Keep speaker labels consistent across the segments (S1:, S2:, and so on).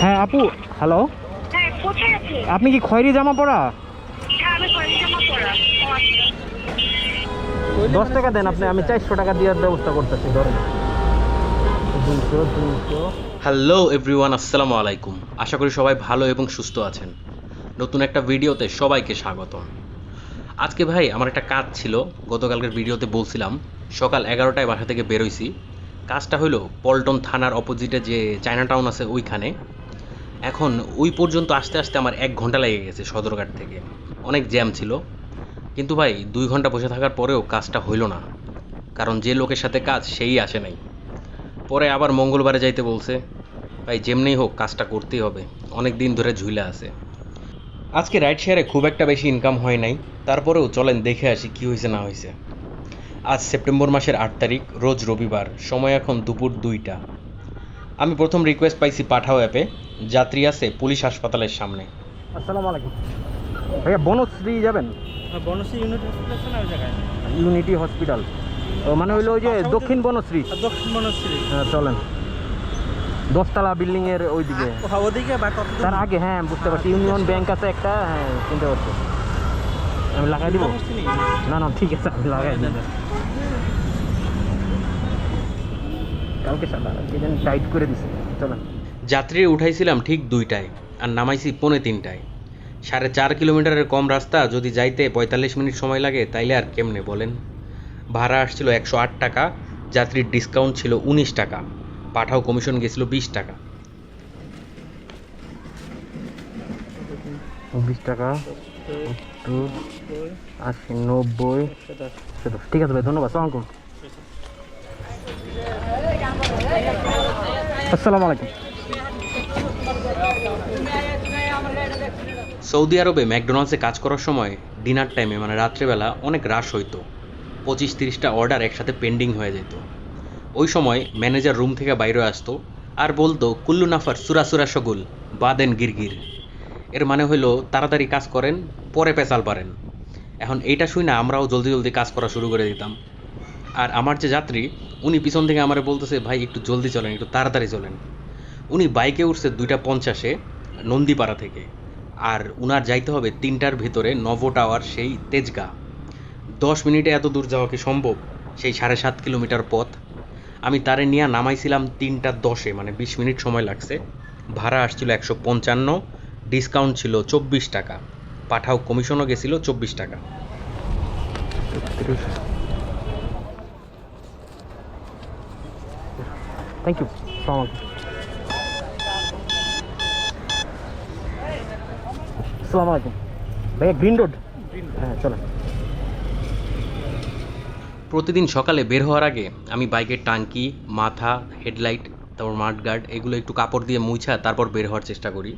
S1: হ্যাঁ আপু হ্যালো।
S2: হ্যাঁ কোথায়
S1: আপনি কি খয়েরি জামা পরা?
S2: হ্যাঁ আমি জামা আচ্ছা।
S1: দশ টাকা দেন আপনি আমি চারশো টাকা দেওয়ার ব্যবস্থা করতেছি ধরেন।
S3: হ্যালো এভরিওয়ান আসসালামু আলাইকুম। আশা করি সবাই ভালো এবং সুস্থ আছেন। নতুন একটা ভিডিওতে সবাইকে স্বাগতম। আজকে ভাই আমার একটা কাজ ছিল গতকালকের ভিডিওতে বলছিলাম সকাল এগারোটায় বাসা থেকে বেরোইছি। কাজটা হলো পল্টন থানার অপোজিটে যে চায়না টাউন আছে ওইখানে। এখন ওই পর্যন্ত আসতে আসতে আমার এক ঘণ্টা লেগে গেছে সদরঘাট থেকে। অনেক জ্যাম ছিল। কিন্তু ভাই, দুই ঘণ্টা বসে থাকার পরেও কাজটা হইল না। কারণ যে লোকের সাথে কাজ, সেই আসে নাই। পরে আবার মঙ্গলবারে যাইতে বলছে, ভাই, যেমনি হোক কাজটা করতেই হবে। অনেক দিন ধরে ঝুলে আছে। আজকে রাইড শেয়ারে খুব একটা বেশি ইনকাম হয় নাই। তারপরেও চলেন দেখে আসি কি হয়েছে না হয়েছে আজ সেপ্টেম্বর মাসের আট তারিখ, রোজ রবিবার। সময় এখন দুপুর দুইটা। আমি প্রথম রিকোয়েস্ট পাইছি পাঠাও অ্যাপে যাত্রী আছে পুলিশ হাসপাতালের সামনে।
S1: আসসালামু আলাইকুম। ভাইয়া বনশ্রী যাবেন?
S4: বনশ্রী ইউনিট হসপিটাল আছে না ওই জায়গায়?
S1: ইউনিটি হসপিটাল ও মানে হইল ওই যে দক্ষিণ বনশ্রী।
S4: দক্ষিণ বনশ্রী।
S1: হ্যাঁ চলেন। দশতলা বিল্ডিং এর ওইদিকে।
S4: হ্যাঁ, ওদিকে বা কত
S1: তার আগে হ্যাঁ বুঝতে পারছি। ইউনিয়ন ব্যাংক আছে। একটা হ্যাঁ চিনতে পারছি। আমি লাগাই দিব? না না ঠিক আছে আমি লাগাই দিব। কালকে সাদা কে জানি টাইট করে দিছে। চলেন
S3: যাত্রী উঠাইছিলাম ঠিক দুইটায় আর নামাইছি পৌনে তিনটায়। সাড়ে চার কিলোমিটারের কম রাস্তা যদি যাইতে পঁয়তাল্লিশ মিনিট সময় লাগে তাইলে আর কেমনে বলেন? ভাড়া আসছিল একশো আট টাকা যাত্রীর ডিসকাউন্ট ছিল উনিশ টাকা পাঠাও কমিশন গেছিল বিশ টাকা।
S1: বিশ টাকা আশি নব্বই ঠিক আছে ভাই ধন্যবাদ
S3: সৌদি আরবে ম্যাকডোনাল্ডসে কাজ করার সময় ডিনার টাইমে মানে রাত্রেবেলা, অনেক রাশ হইতো। পঁচিশ তিরিশটা অর্ডার একসাথে পেন্ডিং হয়ে যেত। ওই সময় ম্যানেজার রুম থেকে বাইরে আসতো আর বলতো, কুল্লু নাফার, সুরা সুরা সগুল বাদেন গিরগির। এর মানে হলো তাড়াতাড়ি কাজ করেন, পরে পেশাল পারেন। এখন এইটা শুই না, আমরাও জলদি জলদি কাজ করা শুরু করে দিতাম। আর আমার যে যাত্রী, উনি পিছন থেকে আমারে বলতেছে, ভাই, একটু জলদি চলেন, একটু তাড়াতাড়ি চলেন। উনি বাইকে উঠছে দুইটা পঞ্চাশে নন্দীপাড়া থেকে। আর উনার যাইতে হবে তিনটার ভিতরে নব টাওয়ার, সেই তেজগা। দশ মিনিটে এত দূর যাওয়া কি সম্ভব? সেই সাড়ে সাত কিলোমিটার পথ। আমি তারে নিয়ে নামাইছিলাম তিনটা দশে মানে বিশ মিনিট সময় লাগছে। ভাড়া আসছিল একশো পঞ্চান্ন, ডিসকাউন্ট ছিল চব্বিশ টাকা। পাঠাও কমিশনও গেছিল চব্বিশ টাকা।
S1: থ্যাংক ইউ সালাম আলাইকুম আসসালামু আলাইকুম ভাইয়া গ্রিন রোড হ্যাঁ চলেন
S3: প্রতিদিন সকালে বের হওয়ার আগে আমি বাইকের টাঙ্কি মাথা, হেডলাইট, তারপর মাঠগার্ড এগুলো একটু কাপড় দিয়ে মুছা, তারপর বের হওয়ার চেষ্টা করি।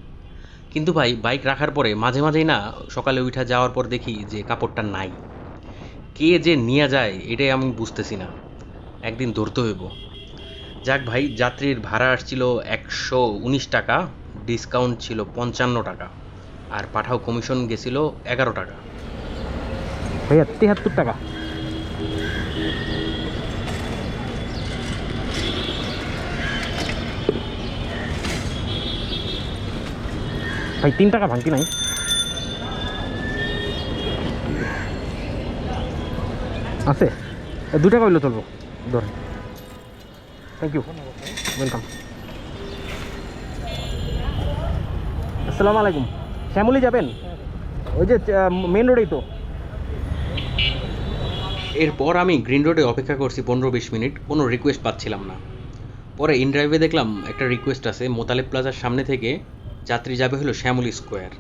S3: কিন্তু ভাই, বাইক রাখার পরে মাঝে মাঝেই না সকালে উঠা যাওয়ার পর দেখি যে কাপড়টা নাই। কে যে নিয়ে যায়, এটাই আমি বুঝতেছি না। একদিন ধরতে হইব। যাক ভাই, যাত্রীর ভাড়া আসছিল একশো উনিশ টাকা ডিসকাউন্ট ছিল পঞ্চান্ন টাকা, আর পাঠাও কমিশন গেছিল এগারো টাকা।
S1: ভাইয়া তিয়াত্তর টাকা। ভাই, তিন টাকা ভাঙতি নাই। আছে। দু টাকা হইলে চলবো। ধরেন। থ্যাংক ইউ ওয়েলকাম আসসালামু আলাইকুম শ্যামলি যাবেন? ওই যে মেন রোডেই তো।
S3: এরপর আমি গ্রিন রোডে অপেক্ষা করছি পনেরো বিশ মিনিট। কোনো রিকোয়েস্ট পাচ্ছিলাম না। পরে ইন ড্রাইভে দেখলাম একটা রিকোয়েস্ট আছে, মোতালেব প্লাজার সামনে থেকে যাত্রী যাবে হলো শ্যামলী স্কোয়ার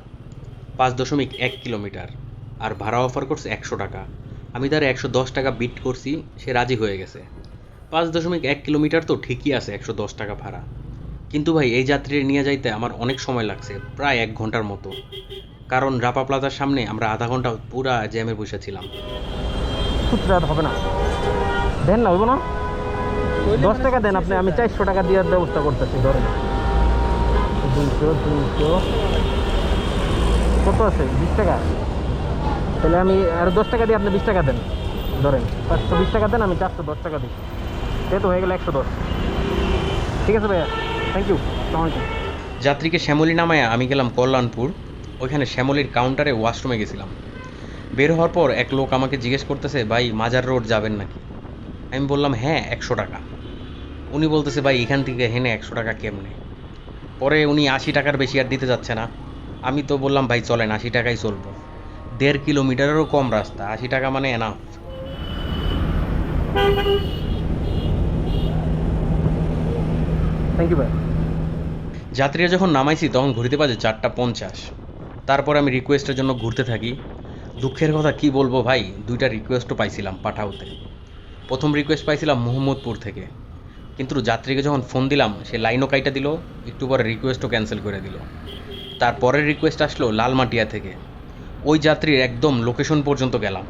S3: পাঁচ দশমিক এক কিলোমিটার। আর ভাড়া অফার করছে একশো টাকা। আমি তার একশো দশ টাকা বিট করছি, সে রাজি হয়ে গেছে। পাঁচ দশমিক এক কিলোমিটার তো ঠিকই আছে, একশো দশ টাকা ভাড়া। কিন্তু ভাই, এই যাত্রী নিয়ে যাইতে আমার অনেক সময় লাগছে, প্রায় এক ঘণ্টার মতো। কারণ রাপা প্লাজার সামনে আমরা আধা ঘণ্টা পুরা জ্যামে বসেছিলাম
S1: খুচরা হবে না। দেন না, হইব না? দশ টাকা দেন আপনি, আমি চারশো টাকা দেওয়ার ব্যবস্থা করতেছি, ধরেন। দুইশো দুইশো। কত আছে? বিশ টাকা? তাহলে আমি আর দশ টাকা দিয়ে আপনি বিশ টাকা দেন, ধরেন। পাঁচশো বিশ টাকা দেন, আমি চারশো দশ টাকা দিই সে তো হয়ে গেলে একশো দশ। ঠিক আছে ভাইয়া থ্যাংক ইউ
S3: যাত্রীকে শ্যামলী নামায় আমি গেলাম কল্যাণপুর, ওইখানে শ্যামলীর কাউন্টারে ওয়াশরুমে গেছিলাম। বের হওয়ার পর এক লোক আমাকে জিজ্ঞেস করতেছে, ভাই, মাজার রোড যাবেন নাকি? আমি বললাম হ্যাঁ একশো টাকা। উনি বলতেছে, ভাই, এখান থেকে হেনে একশো টাকা কেমনে? পরে উনি আশি টাকার বেশি আর দিতে যাচ্ছে না। আমি তো বললাম, ভাই, চলেন, আশি টাকাই চলবো। দেড় কিলোমিটারেরও কম রাস্তা, আশি টাকা মানে এনাফ
S1: থ্যাংক ইউ ভাই
S3: যাত্রীরা যখন নামাইছি, তখন ঘুরতে বাজে চারটা পঞ্চাশ। তারপর আমি রিকোয়েস্টের জন্য ঘুরতে থাকি। দুঃখের কথা কি বলব ভাই, দুইটা রিকোয়েস্টও পাইছিলাম পাঠাওতে। প্রথম রিকোয়েস্ট পাইছিলাম মোহাম্মদপুর থেকে। কিন্তু যাত্রীকে যখন ফোন দিলাম, সে লাইনও কাইটা দিল, একটু পরে রিকোয়েস্টও ক্যান্সেল করে দিল। তারপরের রিকোয়েস্ট আসলো লালমাটিয়া থেকে। ওই যাত্রীর একদম লোকেশন পর্যন্ত গেলাম।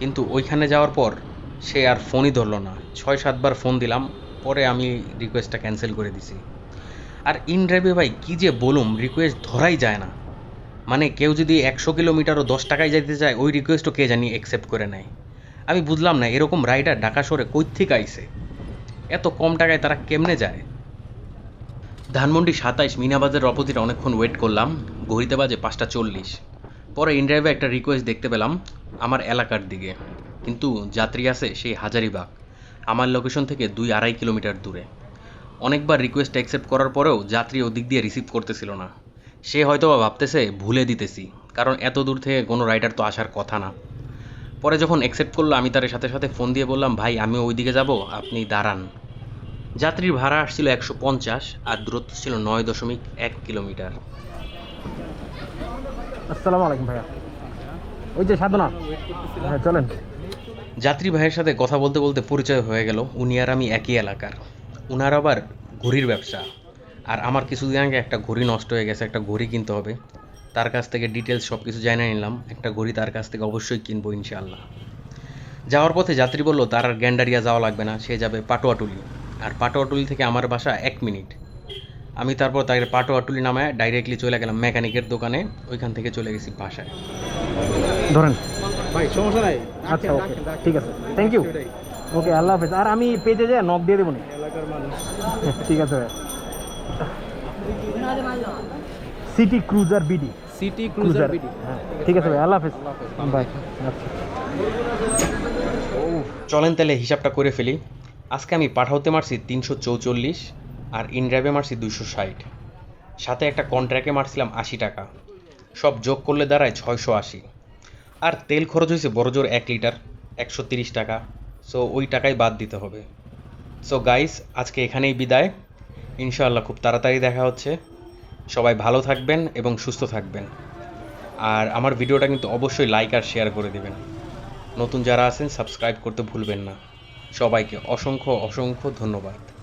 S3: কিন্তু ওইখানে যাওয়ার পর সে আর ফোনই ধরলো না। ছয় সাতবার ফোন দিলাম পরে আমি রিকোয়েস্টটা ক্যান্সেল করে দিছি। আর ইন ড্রাইভে ভাই, কী যে বলুম রিকোয়েস্ট ধরাই যায় না। মানে কেউ যদি একশো কিলোমিটারও দশ টাকায় যাইতে চায়, ওই রিকোয়েস্টও কে জানি অ্যাকসেপ্ট করে নেয়। আমি বুঝলাম না, এরকম রাইডার ঢাকা শহরে কই থেকে আইছে? এত কম টাকায় তারা কেমনে যায়? ধানমন্ডি সাতাইশ, মিনাবাজারের অপোজিটে অনেকক্ষণ ওয়েট করলাম, ঘড়িতে বাজে পাঁচটা চল্লিশ। পরে ইনড্রাইভে একটা রিকোয়েস্ট দেখতে পেলাম, আমার এলাকার দিকে। কিন্তু যাত্রী আছে সেই হাজারিবাগ। আমার লোকেশন থেকে দুই আড়াই কিলোমিটার দূরে। অনেকবার রিকোয়েস্ট অ্যাকসেপ্ট করার পরেও যাত্রী ওদিক দিয়ে রিসিভ করতেছিল না। সে হয়তো বা ভাবতেছে, ভুলে দিতেছি, কারণ এত দূর থেকে কোনো রাইডার তো আসার কথা না। পরে যখন অ্যাকসেপ্ট করল, আমি তার সাথে সাথে ফোন দিয়ে বললাম, ভাই আমি ওই দিকে যাব, আপনি দাঁড়ান। যাত্রীর ভাড়া আসছিল একশো পঞ্চাশ, আর দূরত্ব ছিল নয় দশমিক এক কিলোমিটার।
S1: আসসালামু আলাইকুম ভাইয়া। ওই যে সাধনা। হ্যাঁ চলেন।
S3: যাত্রী ভাইয়ের সাথে কথা বলতে বলতে পরিচয় হয়ে গেল। উনি আর আমি একই এলাকার। উনার আবার ঘড়ির ব্যবসা। আর আমার কিছুদিন আগে একটা ঘড়ি নষ্ট হয়ে গেছে, একটা ঘড়ি কিনতে হবে। তার কাছ থেকে ডিটেলস সব কিছু জানিয়ে নিলাম। একটা ঘড়ি তার কাছ থেকে অবশ্যই কিনবো ইনশাআল্লাহ। যাওয়ার পথে যাত্রী বলল, তার আর গ্যান্ডারিয়া যাওয়া লাগবে না, সে যাবে পাটোয়াটুলি আর পাটোয়াটুলি থেকে আমার বাসা এক মিনিট। আমি তারপর তাকে পাটোয়াটুলি নামায় ডাইরেক্টলি চলে গেলাম মেকানিকের দোকানে। ওইখান থেকে চলে গেছি বাসায়।
S1: ধরেন
S4: ভাই সমস্যা নাই।
S1: আচ্ছা ওকে ঠিক আছে। থ্যাংক ইউ ওকে আল্লাহ হাফেজ। আর আমি পেজে যাই নক দিয়ে দেবো নি?
S4: এলাকার মানুষ।
S1: ঠিক আছে ভাই। City cruiser BD
S4: city
S1: cruiser হ্যাঁ ঠিক আছে ভাই। আল্লাহ হাফেজ। বাই আচ্ছা।
S3: চলেন তাহলে হিসাবটা করে ফেলি। আজকে আমি পাঠাতে মারছি তিনশো চৌচল্লিশ আর ইনড্রাইভে মারছি দুইশো ষাট। সাথে একটা কন্ট্রাক্টে মারছিলাম আশি টাকা। সব যোগ করলে দাঁড়ায় ছয়শো আশি। আর তেল খরচ হয়েছে বড়জোর এক লিটার, একশো টাকা। সো ওই টাকাই বাদ দিতে হবে। সো গাইস আজকে এখানেই বিদায়। ইনশাআল্লাহ খুব তাড়াতাড়ি দেখা হচ্ছে। সবাই ভালো থাকবেন এবং সুস্থ থাকবেন। আর আমার ভিডিওটা কিন্তু অবশ্যই লাইক আর শেয়ার করে দেবেন। নতুন যারা আছেন সাবস্ক্রাইব করতে ভুলবেন না। সবাইকে অসংখ্য অসংখ্য ধন্যবাদ।